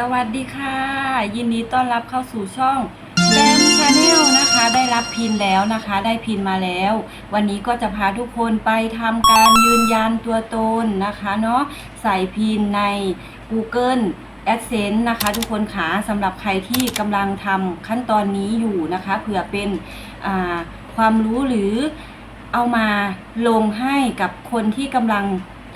สวัสดีค่ะ ยินดีต้อนรับเข้าสู่ช่องแบมชาแนลนะคะได้รับพินแล้วนะคะ ได้พินมาแล้ว วันนี้ก็จะพาทุกคนไปทำการยืนยันตัวตนนะคะเนาะใส่พินใน Google AdSense นะคะทุกคนขาสำหรับใครที่กำลังทำขั้นตอนนี้อยู่นะคะเผื่อเป็นความรู้หรือเอามาลงให้กับคนที่กำลัง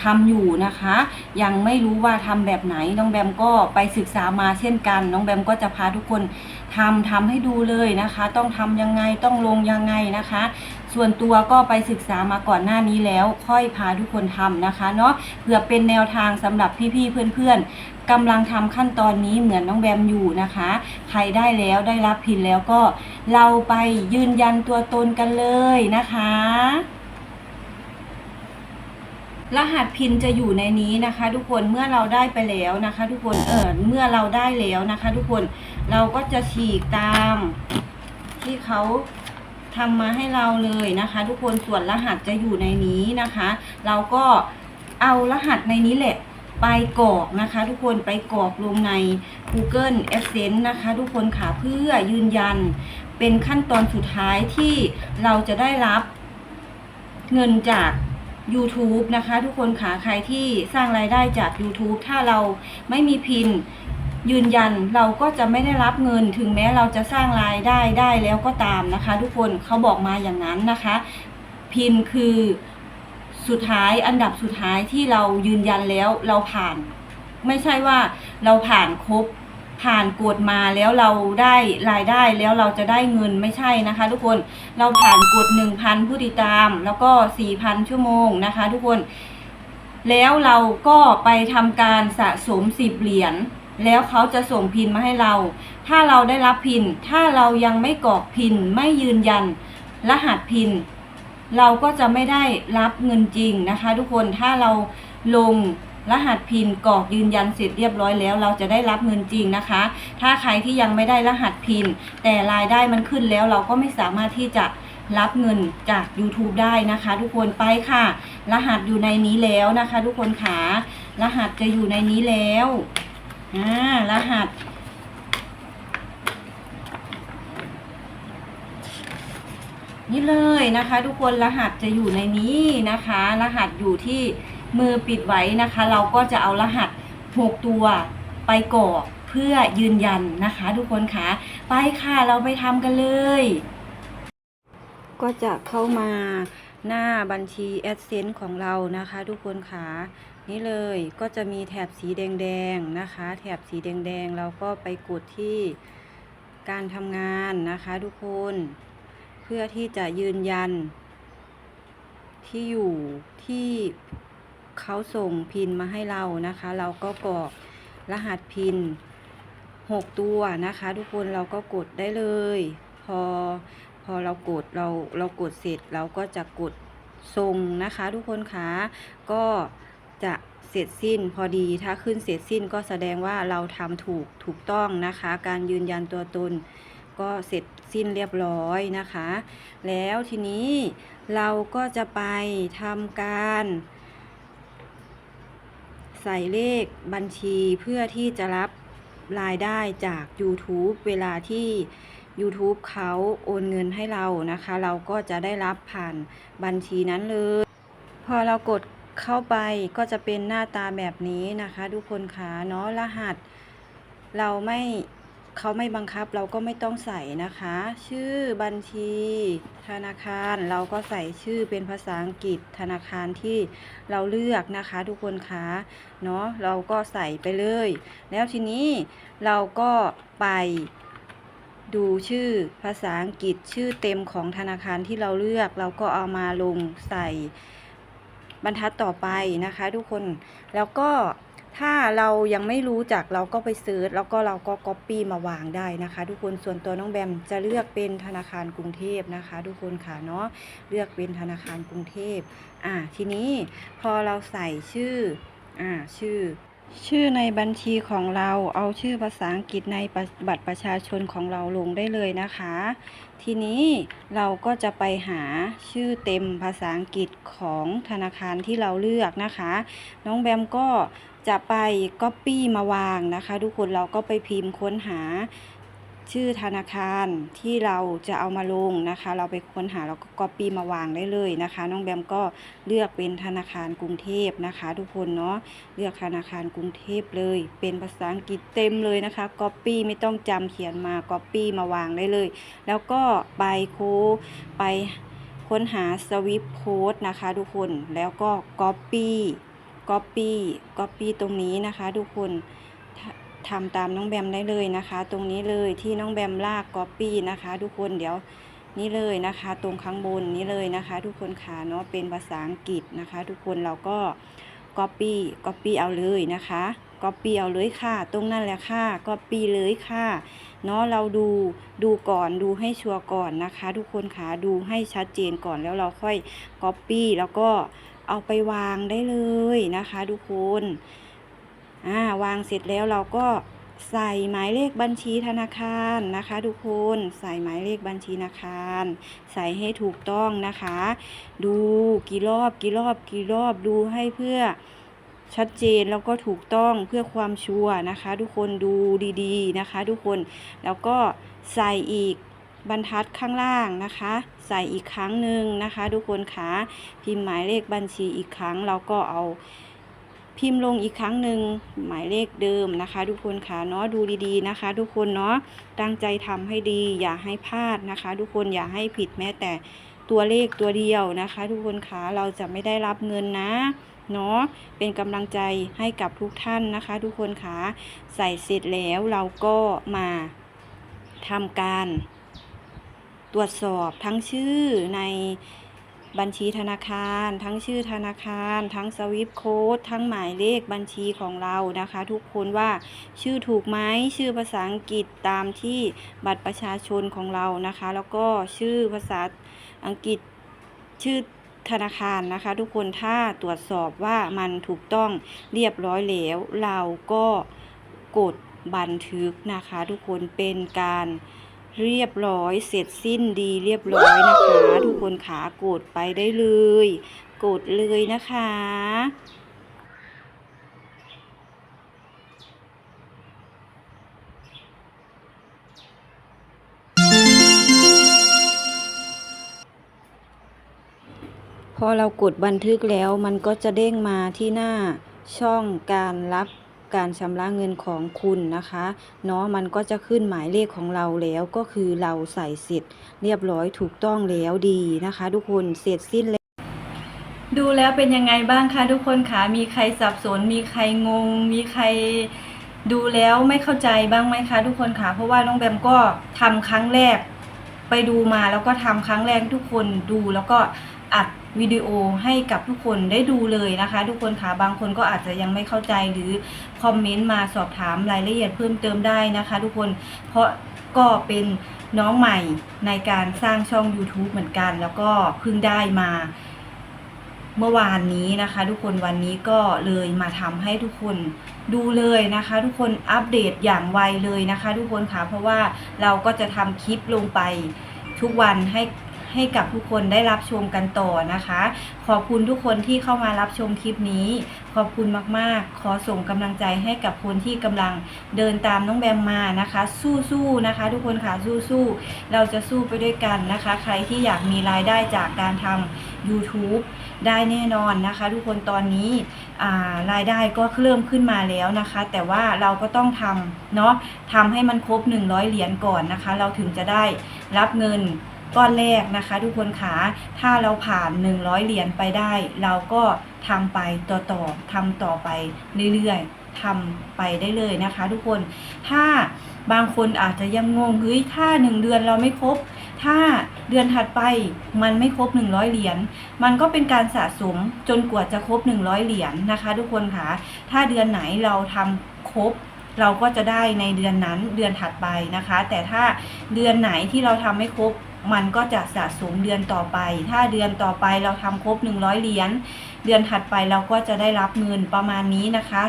ทำอยู่นะคะ ยังไม่รู้ว่าทำแบบไหนน้องแบมก็ไปศึกษามาเช่นกัน น้องแบมก็จะพาทุกคนทำทำให้ดูเลยนะคะ ต้องทำยังไงต้องลงยังไงนะคะ ส่วนตัวก็ไปศึกษามาก่อนหน้านี้แล้ว ค่อยพาทุกคนทำนะคะเนาะเพื่อเป็นแนวทางสำหรับพี่ๆเพื่อนๆกำลังทำขั้นตอนนี้เหมือนน้องแบมอยู่นะคะ ใครได้แล้วได้รับพินแล้วก็เราไปยืนยันตัวตนกันเลยนะคะ รหัสพินจะอยู่ในนี้นะคะ ทุกคนเมื่อเราได้ไปแล้วนะคะ ทุกคนเออเมื่อเราได้แล้วนะคะ ทุกคนเราก็จะฉีกตาม ที่เขาทำมาให้เราเลยนะคะ ทุกคนส่วนรหัสจะอยู่ในนี้นะคะ เราก็เอารหัสในนี้แหละไปกรอกนะคะ ทุกคนไปกรอกลงใน Google Adsense นะคะ ทุกคนค่ะเพื่อยืนยันเป็นขั้นตอนสุดท้ายที่เราจะได้รับเงินจาก YouTube นะคะทุกคนค่ะใครที่สร้างรายได้จาก YouTube ถ้าเราไม่มีพินยืนยันเราก็จะไม่ได้รับเงินถึงแม้เราจะสร้างรายได้ได้แล้วก็ตามนะคะ ทุกคนเขาบอกมาอย่างนั้นนะคะ พินคือสุดท้ายอันดับสุดท้ายที่เรายืนยันแล้วเราผ่าน ไม่ใช่ว่าเราผ่านครบ ผ่านกฎมาแล้วเราได้รายได้แล้วเราจะได้เงินไม่ใช่นะคะ ทุกคนเราผ่านกฎ1,000 ผู้ติดตาม แล้วก็ 4,000 ชั่วโมงนะคะ ทุกคน แล้วเราก็ไปทำการสะสม 10 เหรียญแล้วเขาจะส่งพินมาให้เรา ถ้าเราได้รับพิน ถ้าเรายังไม่กรอกพิน ไม่ยืนยัน รหัสพิน เราก็จะไม่ได้รับเงินจริงนะคะ ทุกคน ถ้าเราลง รหัสพินกรอกยืนยันเสร็จเรียบร้อยแล้ว เราจะได้รับเงินจริงนะคะ ถ้าใครที่ยังไม่ได้รหัสพิน แต่รายได้มันขึ้นแล้วเราก็ไม่สามารถที่จะรับเงินจาก YouTube ได้นะคะ ทุกคนไปค่ะ รหัสอยู่ในนี้แล้วนะคะ ทุกคนขารหัสจะอยู่ในนี้แล้วอ่ารหัสนี่เลยนะคะ ทุกคนรหัสจะอยู่ในนี้นะคะ รหัสอยู่ที่ มือปิดไว้นะคะ เราก็จะเอารหัสหกตัวไปกรอกเพื่อยืนยันนะคะ ทุกคนคะไปค่ะเราไปทำกันเลย ก็จะเข้ามาหน้าบัญชี AdSense ของเรานะคะ ทุกคนคะนี่เลยก็จะมีแถบสีแดงๆนะคะ แถบสีแดงๆเราก็ไปกดที่การทำงานนะคะ ทุกคน เพื่อที่จะยืนยันที่อยู่ที่ เขาส่งพินมาให้เรานะคะ เราก็กรอกรหัสพินหกตัวนะคะ ทุกคนเราก็กดได้เลย พอพอเรากดเราเรากดเสร็จเราก็จะกดส่งนะคะ ทุกคนคะก็จะเสร็จสิ้นพอดีถ้าขึ้นเสร็จสิ้นก็แสดงว่าเราทำถูกถูกต้องนะคะ การยืนยันตัวตนก็เสร็จสิ้นเรียบร้อยนะคะ แล้วทีนี้เราก็จะไปทำการ ใส่เลขบัญชีเพื่อที่จะรับรายได้จาก YouTube เวลาที่ YouTube เขาโอนเงินให้เรานะคะ เราก็จะได้รับผ่านบัญชีนั้นเลย พอเรากดเข้าไปก็จะเป็นหน้าตาแบบนี้นะคะ ทุกคนคะเนาะรหัส เราไม่ เขาไม่บังคับเราก็ไม่ต้องใส่นะคะ ชื่อบัญชีธนาคารเราก็ใส่ชื่อเป็นภาษาอังกฤษธนาคารที่เราเลือกนะคะ ทุกคนคะเนาะเราก็ใส่ไปเลย แล้วทีนี้เราก็ไปดูชื่อภาษาอังกฤษชื่อเต็มของธนาคารที่เราเลือก เราก็เอามาลงใส่บรรทัดต่อไปนะคะ ทุกคนแล้วก็ ถ้าเรายังไม่รู้จักเราก็ไปเซิร์ชแล้วก็เราก็ก๊อปปี้มาวางได้นะคะ ทุกคนส่วนตัวน้องแบมจะเลือกเป็นธนาคารกรุงเทพนะคะ ทุกคนค่ะเนาะเลือกเป็นธนาคารกรุงเทพอ่าทีนี้พอเราใส่ชื่ออ่าชื่อ ชื่อในบัญชีของเราเอาชื่อภาษาอังกฤษในบัตรประชาชนของเราลงได้เลยนะคะ ทีนี้เราก็จะไปหาชื่อเต็มภาษาอังกฤษของธนาคารที่เราเลือกนะคะ น้องแบมก็จะไปก๊อปปี้มาวางนะคะ ทุกคนเราก็ไปพิมพ์ค้นหา ชื่อธนาคารที่เราจะเอามาลงนะคะ เราไปค้นหาแล้วก็ก๊อปปี้มาวางได้เลยนะคะ น้องแบมก็เลือกเป็นธนาคารกรุงเทพนะคะ ทุกคนเนาะเลือกธนาคารกรุงเทพเลย เป็นภาษาอังกฤษเต็มเลยนะคะก๊อปปี้ไม่ต้องจำเขียนมาก๊อปปี้มาวางได้เลย แล้วก็ไปโคไปค้นหาสวิปโค้ดนะคะ ทุกคนแล้วก็ก๊อปปี้ก๊อปปี้ก๊อปปี้ตรงนี้นะคะ ทุกคน ทำตามน้องแบมได้เลยนะคะ ตรงนี้เลยที่น้องแบมลากก๊อปปี้นะคะ ทุกคนเดี๋ยวนี่เลยนะคะ ตรงข้างบนนี้เลยนะคะ ทุกคนค่ะเนาะเป็นภาษาอังกฤษนะคะ ทุกคนเราก็ก๊อปปี้ก๊อปปี้เอาเลยนะคะก๊อปปี้เอาเลยค่ะ ตรงนั้นแหละค่ะก๊อปปี้เลยค่ะเนาะเราดูดูก่อนดูให้ชัวร์ก่อนนะคะ ทุกคนค่ะดูให้ชัดเจนก่อนแล้วเราค่อยก๊อปปี้แล้วก็เอาไปวางได้เลยนะคะ ทุกคน อ่าวางเสร็จแล้วเราก็ใส่หมายเลขบัญชีธนาคารนะคะ ทุกคนใส่หมายเลขบัญชีธนาคาร ใส่ให้ถูกต้องนะคะ ดูกี่รอบกี่รอบกี่รอบดูให้เพื่อชัดเจนแล้วก็ถูกต้องเพื่อความชัวร์นะคะ ทุกคนดูดีๆนะคะ ทุกคนแล้วก็ใส่อีกบรรทัดข้างล่างนะคะ ใส่อีกครั้งหนึ่งนะคะ ทุกคนคะพิมพ์หมายเลขบัญชีอีกครั้งเราก็เอา พิมพ์ลงอีกครั้งหนึ่งหมายเลขเดิมนะคะ ทุกคนคะเนาะดูดีๆนะคะ ทุกคนเนาะตั้งใจทำให้ดี อย่าให้พลาดนะคะ ทุกคนอย่าให้ผิดแม้แต่ตัวเลขตัวเดียวนะคะ ทุกคนคะเราจะไม่ได้รับเงินนะเนาะเป็นกำลังใจให้กับทุกท่านนะคะ ทุกคนคะใส่เสร็จแล้วเราก็มาทำการ ตรวจสอบทั้งชื่อใน บัญชีธนาคาร ทั้งชื่อธนาคาร ทั้งสวิปโค้ดทั้งหมายเลขบัญชีของเรานะคะ ทุกคนว่าชื่อถูกไหมชื่อภาษาอังกฤษตามที่บัตรประชาชนของเรานะคะ แล้วก็ชื่อภาษาอังกฤษชื่อธนาคารนะคะ ทุกคนถ้าตรวจสอบว่ามันถูกต้องเรียบร้อยแล้ว เราก็กดบันทึกนะคะ ทุกคนเป็นการ เรียบร้อยเสร็จสิ้นดีเรียบร้อยนะคะ ทุกคนขากดไปได้เลย กดเลยนะคะ พอเรากดบันทึกแล้วมันก็จะเด้งมาที่หน้าช่องการรับ การชำระเงินของคุณนะคะเนาะมันก็จะขึ้นหมายเลขของเราแล้วก็คือเราใส่เสร็จเรียบร้อยถูกต้องแล้วดีนะคะ ทุกคนเสร็จสิ้นแล้วดูแล้วเป็นยังไงบ้างคะทุกคนคะมีใครสับสน มีใครงง มีใครดูแล้วไม่เข้าใจบ้างไหมคะ ทุกคนคะเพราะว่าน้องแบมก็ทำครั้งแรก ไปดูมาแล้วก็ทำครั้งแรกทุกคนดูแล้วก็อัด วิดีโอให้กับทุกคนได้ดูเลยนะคะ ทุกคนคะบางคนก็อาจจะยังไม่เข้าใจหรือคอมเมนต์มาสอบถามรายละเอียดเพิ่มเติมได้นะคะ ทุกคนเพราะก็เป็นน้องใหม่ในการสร้างช่อง YouTube เหมือนกัน แล้วก็เพิ่งได้มาเมื่อวานนี้นะคะ ทุกคนวันนี้ก็เลยมาทำให้ทุกคนดูเลยนะคะ ทุกคนอัปเดตอย่างไวเลยนะคะ ทุกคนค่ะเพราะว่าเราก็จะทำคลิปลงไปทุกวันให้ ให้กับทุกคนได้รับชมกันต่อนะคะ ขอบคุณทุกคนที่เข้ามารับชมคลิปนี้ ขอบคุณมากๆ ขอส่งกำลังใจให้กับคนที่กำลังเดินตามน้องแบมมานะคะ สู้ๆนะคะ ทุกคนค่ะสู้ๆเราจะสู้ไปด้วยกันนะคะ ใครที่อยากมีรายได้จากการทำ YouTube ได้แน่นอนนะคะ ทุกคนตอนนี้รายได้ก็เริ่มขึ้นมาแล้วนะคะ แต่ว่าเราก็ต้องทำเนาะทำให้มันครบ 100 เหรียญก่อนนะคะ เราถึงจะได้รับเงิน ก้อนแรกนะคะ ทุกคนขาถ้าเราผ่าน 100 เหรียญไปได้ เราก็ทำไปต่อต่อทำต่อไปเรื่อยๆทำไปได้เลยนะคะ ทุกคนถ้าบางคนอาจจะยังงงเฮ้ยถ้า 1 เดือนเราไม่ครบ ถ้าเดือนถัดไปมันไม่ครบ 100 เหรียญมันก็เป็นการสะสมจนกว่าจะครบ 100 เหรียญนะคะ ทุกคนค่ะถ้าเดือนไหนเราทำครบเราก็จะได้ในเดือนนั้นเดือนถัดไปนะคะ แต่ถ้าเดือนไหนที่เราทำไม่ครบ มันก็จะสะสมเดือนต่อไป ถ้าเดือนต่อไปเราทำครบ 100 เหรียญ เดือนถัดไปเราก็จะได้รับเงินประมาณนี้นะคะ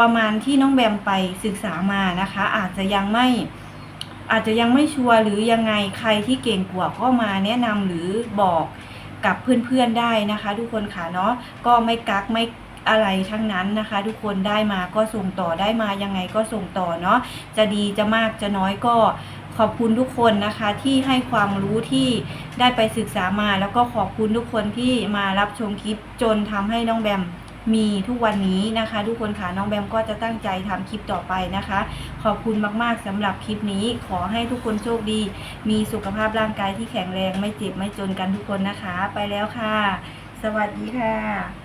ประมาณที่น้องแบมไปศึกษามานะคะ อาจจะยังไม่อาจจะยังไม่ชัวร์หรือยังไงใครที่เก่งกว่าก็มาแนะนำหรือบอกกับเพื่อนๆได้นะคะ ทุกคนค่ะเนาะก็ไม่กักไม่อะไรทั้งนั้นนะคะ ทุกคนได้มาก็ส่งต่อได้มายังไงก็ส่งต่อเนาะจะดีจะมากจะน้อยก็ ขอบคุณทุกคนนะคะที่ให้ความรู้ที่ได้ไปศึกษามา แล้วก็ขอบคุณทุกคนที่มารับชมคลิปจนทำให้น้องแบมมีทุกวันนี้นะคะ ทุกคนค่ะน้องแบมก็จะตั้งใจทำคลิปต่อไปนะคะ ขอบคุณมากๆสำหรับคลิปนี้ ขอให้ทุกคนโชคดี มีสุขภาพร่างกายที่แข็งแรงไม่เจ็บไม่จนกันทุกคนนะคะ ไปแล้วค่ะ สวัสดีค่ะ